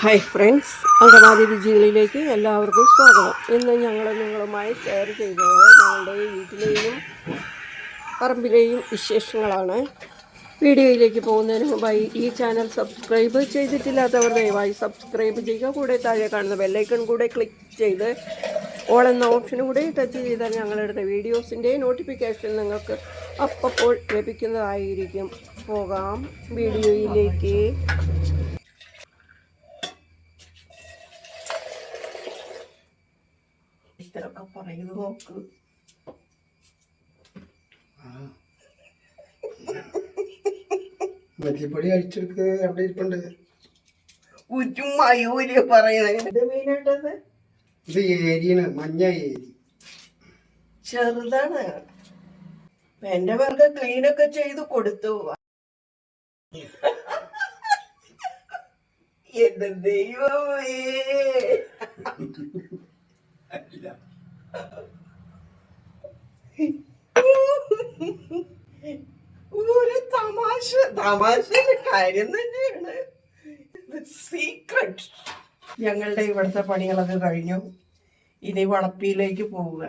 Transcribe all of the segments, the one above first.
Hi friends Angamaly രുചികളിലേക്ക് എല്ലാവർക്കും സ്വാഗതം. ഇന്ന് ഞങ്ങൾ നിങ്ങളുമായി ഷെയർ ചെയ്തത് ഞങ്ങളുടെ വീട്ടിലെയും പറമ്പിലെയും വിശേഷങ്ങളാണ്. വീഡിയോയിലേക്ക് പോകുന്നതിന് മുമ്പായി ഈ ചാനൽ സബ്സ്ക്രൈബ് ചെയ്തിട്ടില്ലാത്തവർ ദയവായി സബ്സ്ക്രൈബ് ചെയ്യുക. കൂടെ താഴെ കാണുന്ന ബെല്ലൈക്കൺ കൂടെ ക്ലിക്ക് ചെയ്ത് ഓൾ എന്ന ഓപ്ഷൻ കൂടെ ടച്ച് ചെയ്താൽ ഞങ്ങളുടെ വീഡിയോസിന്റെ നോട്ടിഫിക്കേഷൻ നിങ്ങൾക്ക് അപ്പപ്പോൾ ലഭിക്കുന്നതായിരിക്കും. പോകാം. വീഡിയോയിലേക്ക്. നോക്ക്. മല്ലിപ്പൊടി അടിച്ചെടുക്ക് അവിടെ ഇരിപ്പുണ്ട്. ഉറ്റും മയൂര് പറയണത് ഇത് മീനായിട്ടത് ഇത് ഏരിയാണ് മഞ്ഞ ഏരി. ചെറുതാണ്. എന്റെ പേർക്ക് ക്ലീനൊക്കെ ചെയ്ത് കൊടുത്തു. എന്റെ ദൈവമേ. ഒരു തമാശ തമാശയുടെ കാര്യം തന്നെയാണ്. സീക്രട്ട് ഞങ്ങളുടെ ഇവിടുത്തെ പണികളൊക്കെ കഴിഞ്ഞു. ഇനി വളപ്പിയിലേക്ക് പോവുക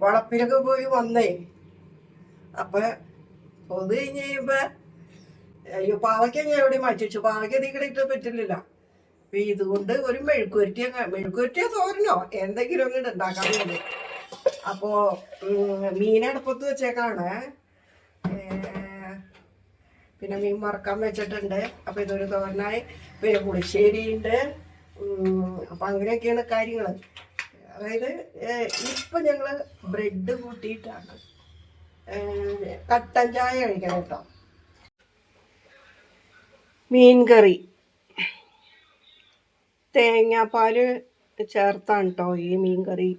വളപ്പിലൊക്കെ പോയി വന്നേ. അപ്പൊ പൊതു കഴിഞ്ഞ് കഴിയുമ്പോ അയ്യോ പാവയ്ക്ക ഞാൻ എവിടെ മാറ്റി വെച്ചു. പാവയ്ക്ക തീക്കടെ ഇട്ട് പറ്റില്ലല്ലോ. അപ്പൊ ഇതുകൊണ്ട് ഒരു മെഴുക്കുവരട്ടിയ മെഴുക്കുവരട്ടിയ തോരനോ? എന്തെങ്കിലും അങ്ങോട്ട് ഉണ്ടാക്കാൻ വേണ്ടി. അപ്പോ മീനടുപ്പത്ത് വെച്ചേക്കാണ്. പിന്നെ മീൻ മറക്കാൻ വെച്ചിട്ടുണ്ട്. അപ്പൊ ഇതൊരു തോരനായി. പിന്നെ പുളിശ്ശേരി ഉണ്ട് അപ്പൊ അങ്ങനെയൊക്കെയാണ് കാര്യങ്ങൾ അതായത് ഇപ്പൊ ഞങ്ങൾ ബ്രെഡ് കൂട്ടിയിട്ടാണ്. കട്ടൻ ചായ കഴിക്കണം കേട്ടോ. മീൻ കറി. തേങ്ങാപ്പാൽ ചേർത്താണ് കേട്ടോ ഈ മീൻ കറി.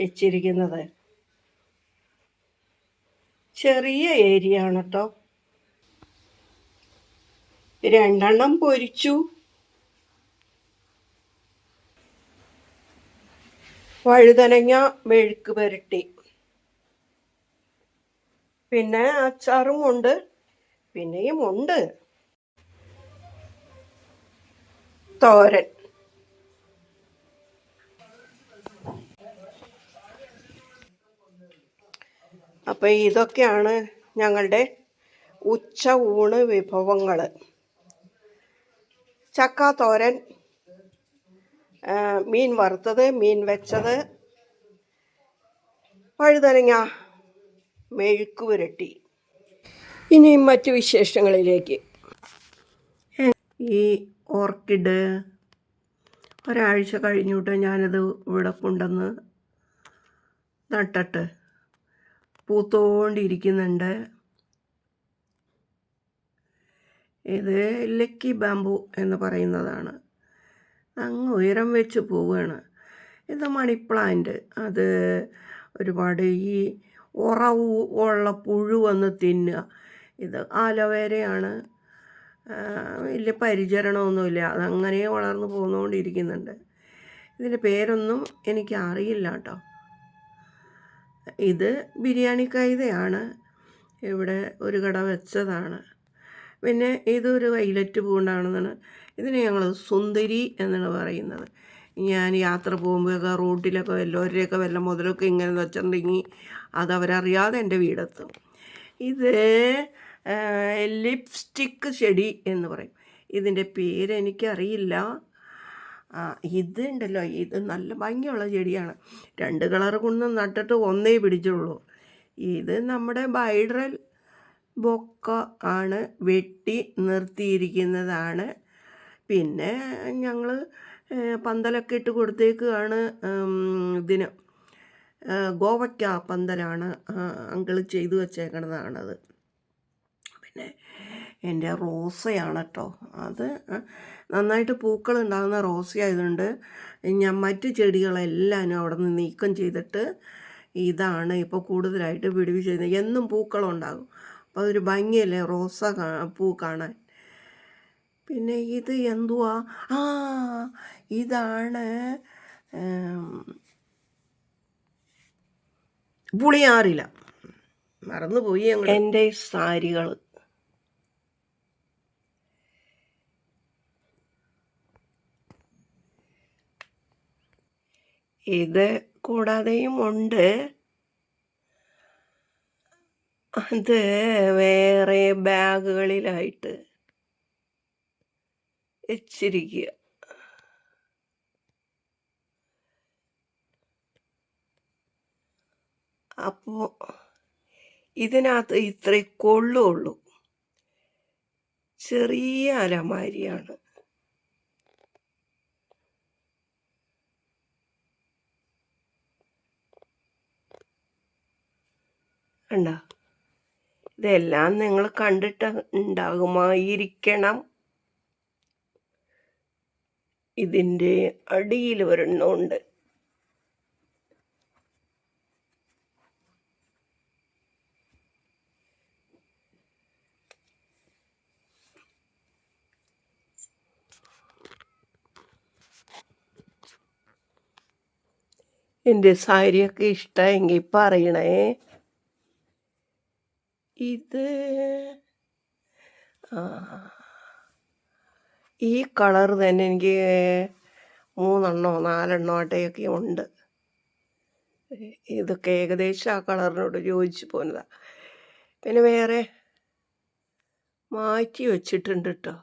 വെച്ചിരിക്കുന്നത്. ചെറിയ ഏരിയ ആണ് കേട്ടോ രണ്ടെണ്ണം പൊരിച്ചു. വഴുതനങ്ങ മെഴുക്ക് പുരട്ടി. പിന്നെ അച്ചാറും ഉണ്ട്. പിന്നെയും ഉണ്ട്. തോരൻ. അപ്പൊ ഇതൊക്കെയാണ് ഞങ്ങളുടെ ഉച്ച ഊണ് വിഭവങ്ങൾ ചക്ക തോരൻ മീൻ വറുത്തത് മീൻ വെച്ചത് വഴുതനങ്ങ മെഴുക്ക് പുരട്ടി. ഇനിയും മറ്റു വിശേഷങ്ങളിലേക്ക്. ഈ ഓർക്കിഡ് ഒരാഴ്ച കഴിഞ്ഞിട്ട് ഞാനത് ഇവിടെ കൊണ്ടുവന്ന് നട്ടിട്ട്. പൂത്തോണ്ടിരിക്കുന്നുണ്ട് ഇത് ലക്കി ബാമ്പു എന്ന് പറയുന്നതാണ്. അങ്ങ് ഉയരം വെച്ച് പോവുകയാണ് ഇത് മണി പ്ലാന്റ്. അത് ഒരുപാട് ഈ ഉറവ് ഉള്ള പുഴു വന്ന് തിന്നുക. ഇത് ആലോവേരയാണ്. വലിയ പരിചരണമൊന്നുമില്ല. അതങ്ങനെ വളർന്നു പോന്നുകൊണ്ടിരിക്കുന്നുണ്ട്. ഇതിന്റെ പേരൊന്നും എനിക്ക് അറിയില്ല കേട്ടോ. ഇത് ബിരിയാണി കൈതയാണ്. ഇവിടെ ഒരു കട വെച്ചതാണ്. പിന്നെ ഇതൊരു വൈലറ്റ് പൂണ്ടാണെന്നാണ് ഇതിനെ ഞങ്ങൾ സുന്ദരി എന്നാണ് പറയുന്നത്. ഞാൻ യാത്ര പോകുമ്പോഴൊക്കെ റോട്ടിലൊക്കെ വല്ലവരുടെയൊക്കെ വല്ല മുതലൊക്കെ ഇങ്ങനെ വെച്ചിട്ടുണ്ടെങ്കിൽ അതവരറിയാതെ എന്റെ വീടെത്തും. ഇത് ലിപ്സ്റ്റിക്ക് ചെടി എന്ന് പറയും. ഇതിന്റെ പേര് എനിക്കറിയില്ല ആ ഇത് ഉണ്ടല്ലോ ഇത് നല്ല ഭംഗിയുള്ള ചെടിയാണ്. രണ്ട് കളർ കൊണ്ട് നട്ടിട്ട് ഒന്നേ പിടിച്ചുള്ളൂ. ഇത് നമ്മുടെ ബൈഡ്രൽ ബൊക്ക ആണ് വെട്ടി നിർത്തിയിരിക്കുന്നതാണ്. പിന്നെ ഞങ്ങൾ പന്തലൊക്കെ ഇട്ട് കൊടുത്തേക്കാണ് ഇതിന്. ഗോവയ്ക്ക പന്തലാണ് അങ്കിൾ ചെയ്തു വച്ചേക്കണതാണത്. പിന്നെ എന്റെ റോസയാണ് കേട്ടോ അത് നന്നായിട്ട് പൂക്കൾ ഉണ്ടാകുന്ന റോസ ആയതുകൊണ്ട് ഞാൻ മറ്റ് ചെടികളെല്ലാം അവിടെ നിന്ന് നീക്കം ചെയ്തിട്ട് ഇതാണ് ഇപ്പോൾ കൂടുതലായിട്ട് പിടിപ്പിച്ചിരുന്നത് എന്നും പൂക്കളുണ്ടാകും. അപ്പോൾ അതൊരു ഭംഗിയല്ലേ റോസ പൂ കാണാൻ? പിന്നെ ഇത് എന്തുവാ? ആ ഇതാണ് പുളിയാറില. മറന്നുപോയി എന്റെ സാരികൾ ഇത് കൂടാതെയും ഉണ്ട്. അത് വേറെ ബാഗുകളിലായിട്ട് വെച്ചിരിക്കുക. അപ്പോൾ ഇതിനകത്ത് ഇത്രേ കൊള്ളുള്ളൂ. ചെറിയ അലമാരിയാണ്. കണ്ടോ ഇതെല്ലാം നിങ്ങൾ കണ്ടിട്ട് ഉണ്ടാകുമായിരിക്കണം ഇതിന്റെ അടിയിൽ ഒരെണ്ണമുണ്ട്. എന്റെ സാരിയൊക്കെ ഇഷ്ടമെങ്കിൽ പറയണേ. ഇത്. ഈ കളർ തന്നെ എനിക്ക് മൂന്നെണ്ണോ നാലെണ്ണോ ആട്ടയൊക്കെ ഉണ്ട്. ഇതൊക്കെ ഏകദേശം ആ കളറിനോട് യോജിച്ച് പോകുന്നതാണ് പിന്നെ വേറെ മാറ്റി വച്ചിട്ടുണ്ട് കേട്ടോ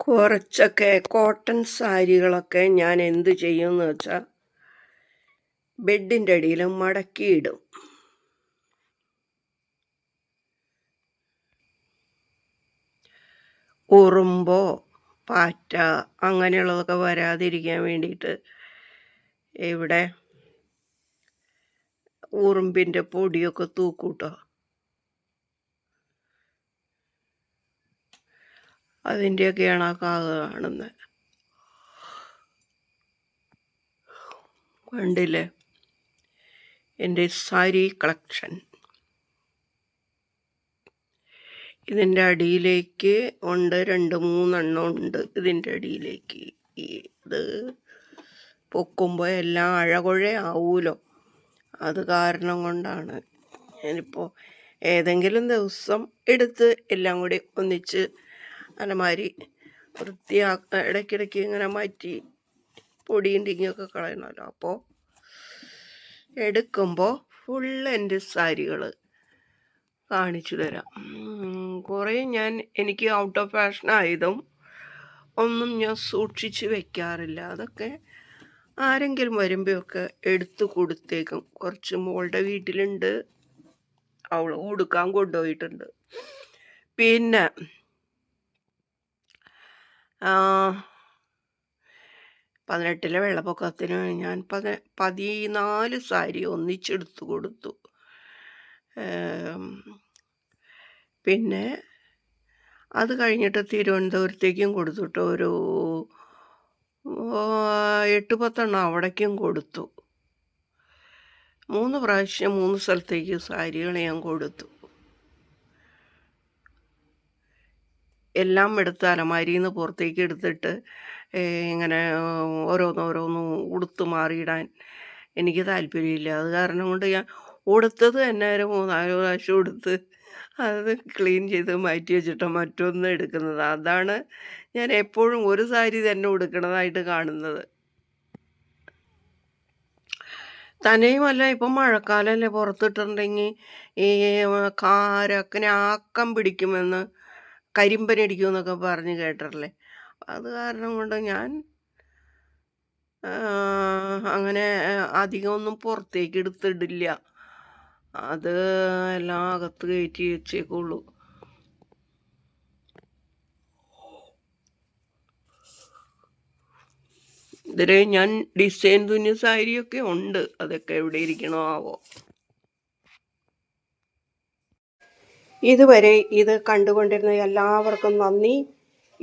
കുറച്ചൊക്കെ കോട്ടൺ സാരികളൊക്കെ ഞാൻ എന്ത് ചെയ്യുമെന്ന് വെച്ചാൽ ബെഡിന്റെ അടിയിൽ മടക്കിയിടും. ഉറുമ്പോ പാറ്റ അങ്ങനെയുള്ളതൊക്കെ വരാതിരിക്കാൻ വേണ്ടിയിട്ട് ഇവിടെ ഉറുമ്പിന്റെ പൊടിയൊക്കെ തൂക്കൂട്ടോ. അതിന്റെയൊക്കെയാണ് ആ കാക കാണുന്നത്. കണ്ടില്ലേ? എന്റെ സാരി കളക്ഷൻ. ഇതിന്റെ അടിയിലേക്ക് ഉണ്ട് രണ്ട് മൂന്നെണ്ണം ഉണ്ട് ഇതിന്റെ അടിയിലേക്ക് ഇത് പൊക്കുമ്പോൾ എല്ലാം അഴകുഴ ആവൂലോ? അത് കാരണം കൊണ്ടാണ് ഞാനിപ്പോൾ ഏതെങ്കിലും ദിവസം എടുത്ത് എല്ലാം കൂടി ഒന്നിച്ച് അലമാരി വൃത്തിയാക്ക ഇടയ്ക്കിടയ്ക്ക് ഇങ്ങനെ മാറ്റി പൊടിയും ടിങ്ങിയൊക്കെ കളയണമല്ലോ അപ്പോൾ എടുക്കുമ്പോൾ ഫുൾ എന്റെ സാരികൾ കാണിച്ചു തരാം. കുറേ ഞാൻ എനിക്ക് ഔട്ട് ഓഫ് ഫാഷൻ ആയതും ഒന്നും ഞാൻ സൂക്ഷിച്ച് വെക്കാറില്ല. അതൊക്കെ ആരെങ്കിലും വരുമ്പോഴൊക്കെ എടുത്തു കൊടുത്തേക്കും. കുറച്ച് മോളുടെ വീട്ടിലുണ്ട്. അവൾ കൊടുക്കാൻ കൊണ്ടുപോയിട്ടുണ്ട്. പിന്നെ പതിനെട്ടിലെ വെള്ളപ്പൊക്കത്തിന് ഞാൻ പതി പതിനാല് സാരി ഒന്നിച്ചെടുത്ത് കൊടുത്തു. പിന്നെ അത് കഴിഞ്ഞിട്ട് തിരുവനന്തപുരത്തേക്കും കൊടുത്തിട്ട് ഒരു എട്ട് പത്തെണ്ണം അവിടേക്കും കൊടുത്തു. മൂന്ന് പ്രാവശ്യം മൂന്ന് സ്ഥലത്തേക്ക് സാരികൾ ഞാൻ കൊടുത്തു. എല്ലാം എടുത്ത് അലമാരിയിൽ നിന്ന് പുറത്തേക്ക് എടുത്തിട്ട് ഇങ്ങനെ ഓരോന്നോരോന്നും ഓരോന്ന് ഉടുത്ത് മാറിയിടാൻ എനിക്ക് താല്പര്യമില്ല. അത് കാരണം കൊണ്ട് ഞാൻ ഉടുത്തത് തന്നെ ഒരു മൂന്നാൽ പ്രാവശ്യം ഉടുത്ത് അത് ക്ലീൻ ചെയ്ത് മാറ്റി വെച്ചിട്ട് മറ്റൊന്ന് എടുക്കുന്നത്. അതാണ് ഞാൻ എപ്പോഴും ഒരു സാരി തന്നെ ഉടുക്കണതായിട്ട് കാണുന്നത്. തന്നെയുമല്ല ഇപ്പം മഴക്കാലമല്ലേ പുറത്തിട്ടുണ്ടെങ്കിൽ ഈ കാരക്കനെ ആക്കം പിടിക്കുമെന്ന് കരിമ്പനടിക്കുമെന്നൊക്കെ പറഞ്ഞ് കേട്ടിട്ടില്ലേ? അത് കാരണം കൊണ്ട് ഞാൻ അങ്ങനെ അധികമൊന്നും പുറത്തേക്ക് എടുത്തിടില്ല. അത് എല്ലാം അകത്ത് കയറ്റി വെച്ചേക്കുള്ളൂ. ഇതിലെ ഞാൻ ഡിസൈൻ തുന്നിയ സാരിയൊക്കെ ഉണ്ട്. അതൊക്കെ എവിടെ ഇരിക്കണോ ആവോ. ഇതുവരെ ഇത് കണ്ടുകൊണ്ടിരുന്ന എല്ലാവർക്കും നന്ദി.